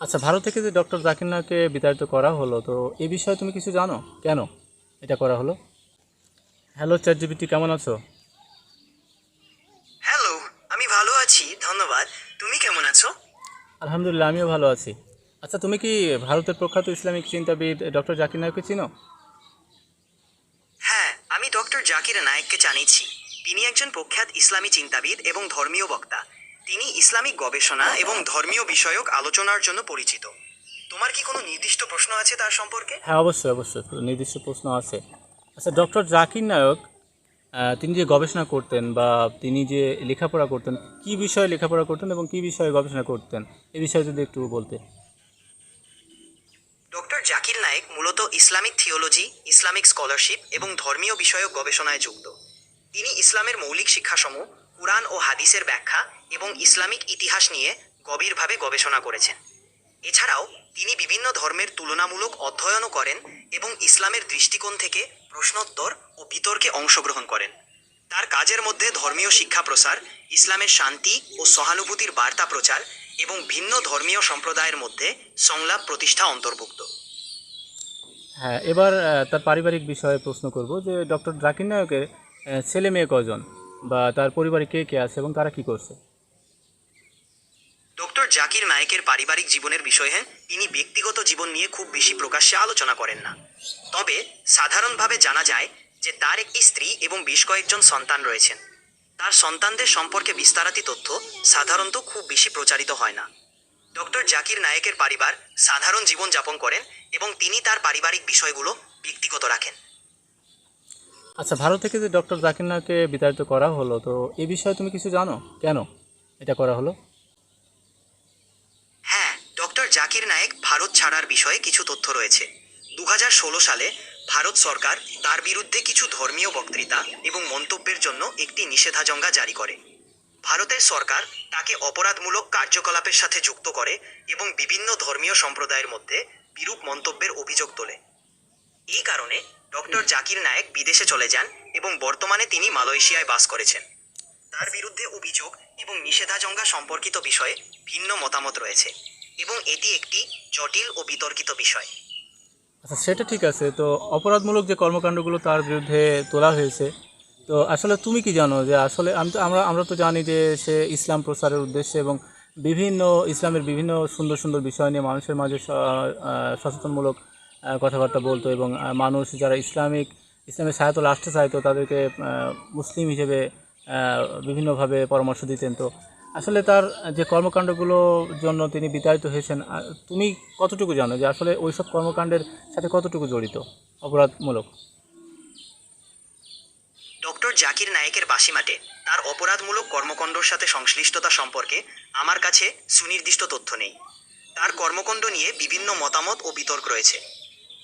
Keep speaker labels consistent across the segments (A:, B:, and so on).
A: আচ্ছা ভারত থেকে যে ডক্টর জাকির নায়ককে বিতাড়িত করা হলো তো এই বিষয়ে তুমি কিছু জানো? কেন এটা করা হলো? হ্যালো চ্যাট জিবিটি কেমন আছো?
B: হ্যালো আমি ভালো আছি ধন্যবাদ। তুমি কেমন আছো?
A: আলহামদুলিল্লাহ আমিও ভালো আছি। আচ্ছা তুমি কি ভারতের প্রখ্যাত ইসলামিক চিন্তাবিদ ডক্টর জাকির নায়ককে চিনো?
B: হ্যাঁ আমি ডক্টর জাকির নায়েককে জানিয়েছি। তিনি একজন প্রখ্যাত ইসলামী চিন্তাবিদ এবং ধর্মীয় বক্তা। তিনি ইসলামিক গবেষণা এবং ধর্মীয় বিষয়ক আলোচনার জন্য পরিচিত। তোমার কি কোনো নির্দিষ্ট প্রশ্ন আছে তার সম্পর্কে?
A: হ্যাঁ অবশ্যই অবশ্যই নির্দিষ্ট প্রশ্ন আছে। আচ্ছা ডক্টর জাকির নায়ক তিনি যে গবেষণা করতেন বা তিনি যে লেখাপড়া করতেন কি বিষয়ে লেখাপড়া করতেন এবং কি বিষয়ে গবেষণা করতেন এ বিষয়ে যদি একটু বলতে।
B: ডক্টর জাকির নায়েক মূলত ইসলামিক থিওলজি ইসলামিক স্কলারশিপ এবং ধর্মীয় বিষয়ক গবেষণায় যুক্ত। তিনি ইসলামের মৌলিক শিক্ষাসমূহ কুরআন ও হাদিসের ব্যাখ্যা এবং ইসলামিক ইতিহাস নিয়ে গভীরভাবে গবেষণা করেছেন। এছাড়াও তিনি বিভিন্ন ধর্মের তুলনামূলক অধ্যয়নও করেন এবং ইসলামের দৃষ্টিকোণ থেকে প্রশ্নোত্তর ও বিতর্কে অংশগ্রহণ করেন। তার কাজের মধ্যে ধর্মীয় শিক্ষা প্রসার, ইসলামের শান্তি ও সহানুভূতির বার্তা প্রচার এবং ভিন্ন ধর্মীয় সম্প্রদায়ের মধ্যে সংলাপ প্রতিষ্ঠা অন্তর্ভুক্ত।
A: হ্যাঁ এবার তার পারিবারিক বিষয়ে প্রশ্ন করব যে ডক্টর জাকির নায়কের ছেলে মেয়ে কজন বা তার পরিবারে কে কে আছে এবং তারা কি করছে?
B: ডক্টর জাকির নায়েকের পারিবারিক জীবনের বিষয়ে তিনি ব্যক্তিগত জীবন নিয়ে খুব বেশি প্রকাশ্যে আলোচনা করেন না। তবে সাধারণভাবে জানা যায় যে তার একটি স্ত্রী এবং বেশ কয়েকজন সন্তান রয়েছেন। তার সন্তানদের সম্পর্কে বিস্তারিত তথ্য সাধারণত খুব বেশি প্রচারিত হয় না। ডক্টর জাকির নায়েকের পরিবার সাধারণ জীবন যাপন করেন এবং তিনি তার পারিবারিক বিষয়গুলো ব্যক্তিগত রাখেন।
A: আচ্ছা ভারত থেকে যে ডক্টর জাকির নায়ককে বিতাড়িত করা হলো, তো এ বিষয়ে তুমি কিছু জানো? কেন এটা করা হলো?
B: হ্যাঁ ডক্টর জাকির নায়েক ভারত ছাড়ার বিষয়ে কিছু তথ্য রয়েছে। দু হাজার ষোলো সালে ভারত সরকার তার বিরুদ্ধে কিছু ধর্মীয় বক্তৃতা এবং মন্তব্যের জন্য একটি নিষেধাজ্ঞা জারি করে। ভারতের সরকার তাকে অপরাধমূলক কার্যকলাপের সাথে যুক্ত করে এবং বিভিন্ন ধর্মীয় সম্প্রদায়ের মধ্যে বিরূপ মন্তব্যের অভিযোগ তোলে। এই কারণে ডক্টর জাকির নায়েক বিদেশে চলে যান এবং বর্তমানে তিনি মালয়েশিয়ায় বাস করেছেন। তার বিরুদ্ধে অভিযোগ এবং নিষেধাজ্ঞা সম্পর্কিত বিষয়ে ভিন্ন মতামত রয়েছে এবং এটি একটি জটিল ও বিতর্কিত বিষয়।
A: আচ্ছা সেটা ঠিক আছে। তো অপরাধমূলক যে কর্মকাণ্ডগুলো তার বিরুদ্ধে তোলা হয়েছে, তো আসলে তুমি কি জানো যে আসলে আমি তো আমরা আমরা তো জানি যে সে ইসলাম প্রচারের উদ্দেশ্যে এবং বিভিন্ন ইসলামের বিভিন্ন সুন্দর সুন্দর বিষয় নিয়ে মানুষের মাঝে সচেতনমূলক কথাবার্তা বলতো এবং মানুষ যারা ইসলামিক, ইসলামের সাহায্য আসতে চাইতো তাদেরকে মুসলিম হিসেবে বিভিন্নভাবে পরামর্শ দিতেন। তো আসলে তার যে কর্মকাণ্ডগুলোর জন্য তিনি বিতাড়িত হয়েছেন তুমি কতটুকু জানো যে আসলে ওইসব কর্মকাণ্ডের সাথে কতটুকু জড়িত, অপরাধমূলক?
B: ডক্টর জাকির নায়েকের বাসিমাটে তার অপরাধমূলক কর্মকাণ্ডর সাথে সংশ্লিষ্টতা সম্পর্কে আমার কাছে সুনির্দিষ্ট তথ্য নেই। তার কর্মকাণ্ড নিয়ে বিভিন্ন মতামত ও বিতর্ক রয়েছে।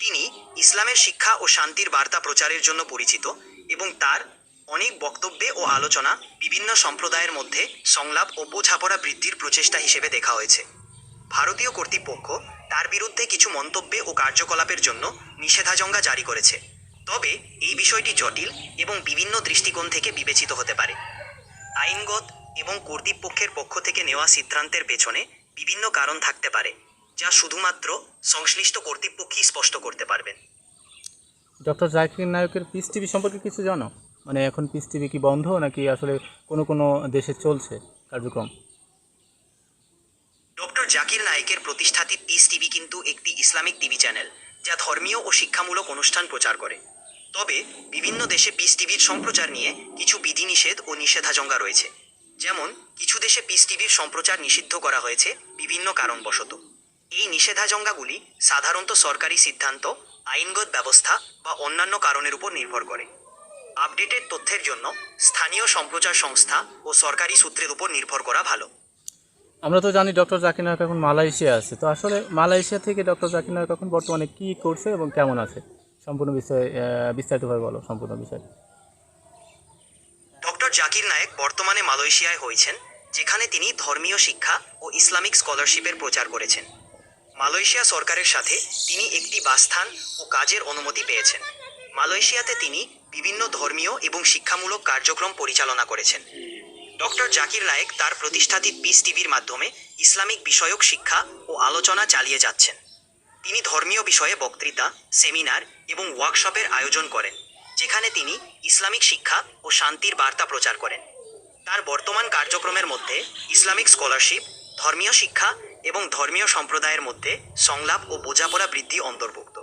B: তিনি ইসলামের শিক্ষা ও শান্তির বার্তা প্রচারের জন্য পরিচিত এবং তার অনেক বক্তব্যে ও আলোচনা বিভিন্ন সম্প্রদায়ের মধ্যে সংলাপ ও বোঝাপড়া বৃদ্ধির প্রচেষ্টা হিসেবে দেখা হয়েছে। ভারতীয় কর্তৃপক্ষ তার বিরুদ্ধে কিছু মন্তব্যে ও কার্যকলাপের জন্য নিষেধাজ্ঞা জারি করেছে। তবে এই বিষয়টি জটিল এবং বিভিন্ন দৃষ্টিকোণ থেকে বিবেচিত হতে পারে। আইনগত এবং কর্তৃপক্ষের পক্ষ থেকে নেওয়া সিদ্ধান্তের পেছনে বিভিন্ন কারণ থাকতে পারে। যা শুধুমাত্র সংশ্লিষ্ট কর্তৃপক্ষই স্পষ্ট করতে পারবেন।
A: ডক্টর জাকির নায়কের পিস টিভি সম্পর্কে কিছু জানো? মানে এখন পিস টিভি কি বন্ধ নাকি আসলে কোনো কোনো দেশে চলছে কার্যক্রম?
B: ডক্টর জাকির নায়েকের প্রতিষ্ঠাতি পিস টিভি কিন্তু একটি ইসলামিক টিভি চ্যানেল যা ধর্মীয় ও শিক্ষামূলক অনুষ্ঠান প্রচার করে। তবে বিভিন্ন দেশে পিস টিভির সম্প্রচার নিয়ে কিছু বিধিনিষেধ ও নিষেধাজ্ঞা রয়েছে। যেমন কিছু দেশে পিস টিভির সম্প্রচার নিষিদ্ধ করা হয়েছে বিভিন্ন কারণবশত। এই নিষেধাজ্ঞাগুলি সাধারণত সরকারি সিদ্ধান্ত আইনগত ব্যবস্থা বা অন্যান্য কারণের উপর নির্ভর করে। আপডেটেড তথ্যের জন্য স্থানীয় সম্প্রচার সংস্থা ও সরকারি সূত্রের উপর নির্ভর করা ভালো।
A: আমরা তো জানি ডক্টর জাকির নায়ক এখন মালয়েশিয়া আছে। তো আসলে মালয়েশিয়া থেকে ডক্টর জাকির নায়ক এখন বর্তমানে কী করছে এবং কেমন আছে? সম্পূর্ণ বিষয়ে বিস্তারিতভাবে বলো সম্পূর্ণ বিষয়।
B: ডক্টর জাকির নায়েক বর্তমানে মালয়েশিয়ায় হয়েছেন যেখানে তিনি ধর্মীয় শিক্ষা ও ইসলামিক স্কলারশিপের প্রচার করেছেন। মালয়েশিয়া সরকারের সাথে তিনি একটি বাসস্থান ও কাজের অনুমতি পেয়েছেন। মালয়েশিয়াতে তিনি বিভিন্ন ধর্মীয় এবং শিক্ষামূলক কার্যক্রম পরিচালনা করেছেন। ডক্টর জাকির নায়েক তার প্রতিষ্ঠাতিত পিস টিভির মাধ্যমে ইসলামিক বিষয়ক শিক্ষা ও আলোচনা চালিয়ে যাচ্ছেন। তিনি ধর্মীয় বিষয়ে বক্তৃতা, সেমিনার এবং ওয়ার্কশপের আয়োজন করেন, যেখানে তিনি ইসলামিক শিক্ষা ও শান্তির বার্তা প্রচার করেন। তার বর্তমান কার্যক্রমের মধ্যে ইসলামিক স্কলারশিপ, ধর্মীয় শিক্ষা এবং ধর্মীয় সম্প্রদায়ের মধ্যে সংলাপ ও বোঝাপড়া বৃদ্ধি অন্তর্ভুক্ত।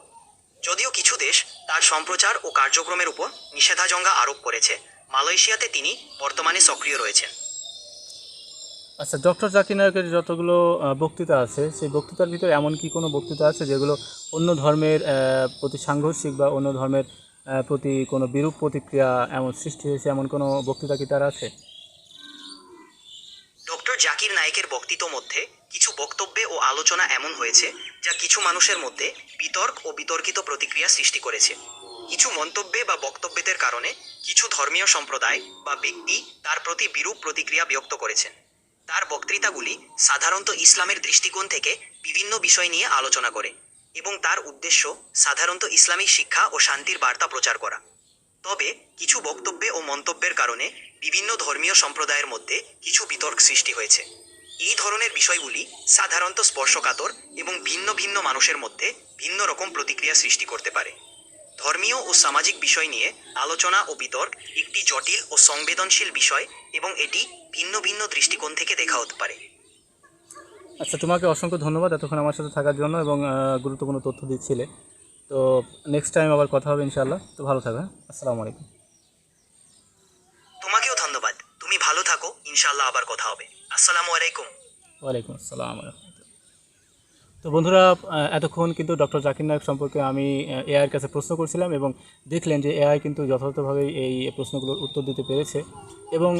B: যদিও কিছু দেশ তার সম্প্রচার ও কার্যক্রমের উপর নিষেধাজ্ঞা আরোপ করেছে, মালয়েশিয়াতে তিনি বর্তমানে সক্রিয় রয়েছেন।
A: আচ্ছা ডক্টর জাকির নায়কের যতগুলো বক্তৃতা আছে, সেই বক্তৃতার ভিতরে এমন কি কোনো বক্তৃতা আছে যেগুলো অন্য ধর্মের প্রতি সাংঘর্ষিক বা অন্য ধর্মের প্রতি কোনো বিরূপ প্রতিক্রিয়া এমন সৃষ্টি হয়েছে, এমন কোনো বক্তৃতা কি তার আছে
B: ডক্টর জাকির নায়েকের বক্তৃতা মধ্যে কিছু বক্তব্যে ও আলোচনা এমন হয়েছে যা কিছু মানুষের মধ্যে বিতর্ক ও বিতর্কিত প্রতিক্রিয়া সৃষ্টি করেছে। কিছু মন্তব্যে বা বক্তব্যের কারণে কিছু ধর্মীয় সম্প্রদায় বা ব্যক্তি তার প্রতি বিরূপ প্রতিক্রিয়া ব্যক্ত করেছেন। তার বক্তৃতাগুলি সাধারণত ইসলামের দৃষ্টিকোণ থেকে বিভিন্ন বিষয় নিয়ে আলোচনা করে এবং তার উদ্দেশ্য সাধারণত ইসলামিক শিক্ষা ও শান্তির বার্তা প্রচার করা। তবে কিছু বক্তব্যে ও মন্তব্যের কারণে বিভিন্ন ধর্মীয় সম্প্রদায়ের মধ্যে কিছু বিতর্ক সৃষ্টি হয়েছে। এই ধরনের বিষয়গুলি সাধারণত স্পর্শকাতর এবং ভিন্ন ভিন্ন মানুষের মধ্যে ভিন্ন রকম প্রতিক্রিয়া সৃষ্টি করতে পারে। ধর্মীয় ও সামাজিক বিষয় নিয়ে আলোচনা ও বিতর্ক একটি জটিল ও সংবেদনশীল বিষয় এবং এটি ভিন্ন ভিন্ন দৃষ্টিকোণ থেকে দেখা হতে পারে।
A: আচ্ছা তোমাকে অসংখ্য ধন্যবাদ এতক্ষণ আমার সাথে থাকার জন্য এবং গুরুত্বপূর্ণ তথ্য দিচ্ছিলে। তো নেক্সট টাইম আবার কথা হবে ইনশাআল্লাহ। তো ভালো থাকবে হ্যাঁ? আসসালামু আলাইকুম
B: তোমাকেও ধন্যবাদ তুমি ভালো থাকো ইনশাল্লাহ আবার কথা হবে আসসালামু আলাইকুম।
A: ওয়ালাইকুম আসসালাম তো বন্ধুরা এতক্ষণ কিন্তু ডক্টর জাকির নায়ক সম্পর্কে আমি এআইয়ের কাছে প্রশ্ন করছিলাম এবং দেখলেন যে এআই কিন্তু যথাযথভাবেই এই প্রশ্নগুলোর উত্তর দিতে পেরেছে এবং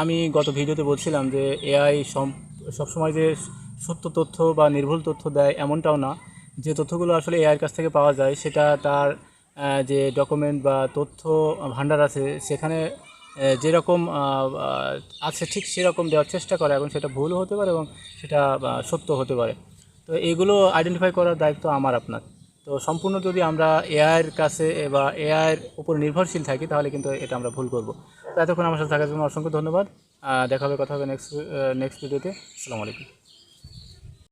A: আমি গত ভিডিওতে বলছিলাম যে এআই সবসময় যে সত্য তথ্য বা নির্ভুল তথ্য দেয় এমনটাও না। যে তথ্যগুলো আসলে এআইয়ের কাছ থেকে পাওয়া যায় সেটা তার যে ডকুমেন্ট বা তথ্য ভাণ্ডার আছে সেখানে যেরকম আছে ঠিক সেরকম দেওয়ার চেষ্টা করে এবং সেটা ভুলও হতে পারে এবং সেটা সত্য হতে পারে। তো এগুলো আইডেন্টিফাই করার দায়িত্ব আমার আপনার। তো সম্পূর্ণ যদি আমরা এআইয়ের কাছে বা এআইয়ের উপর নির্ভরশীল থাকি, তাহলে কিন্তু এটা আমরা ভুল করব। তো এতক্ষণ আমার সাথে থাকার জন্য অসংখ্য ধন্যবাদ। দেখা হবে, কথা হবে নেক্সট নেক্সট ভিডিওতে আসসালামু আলাইকুম।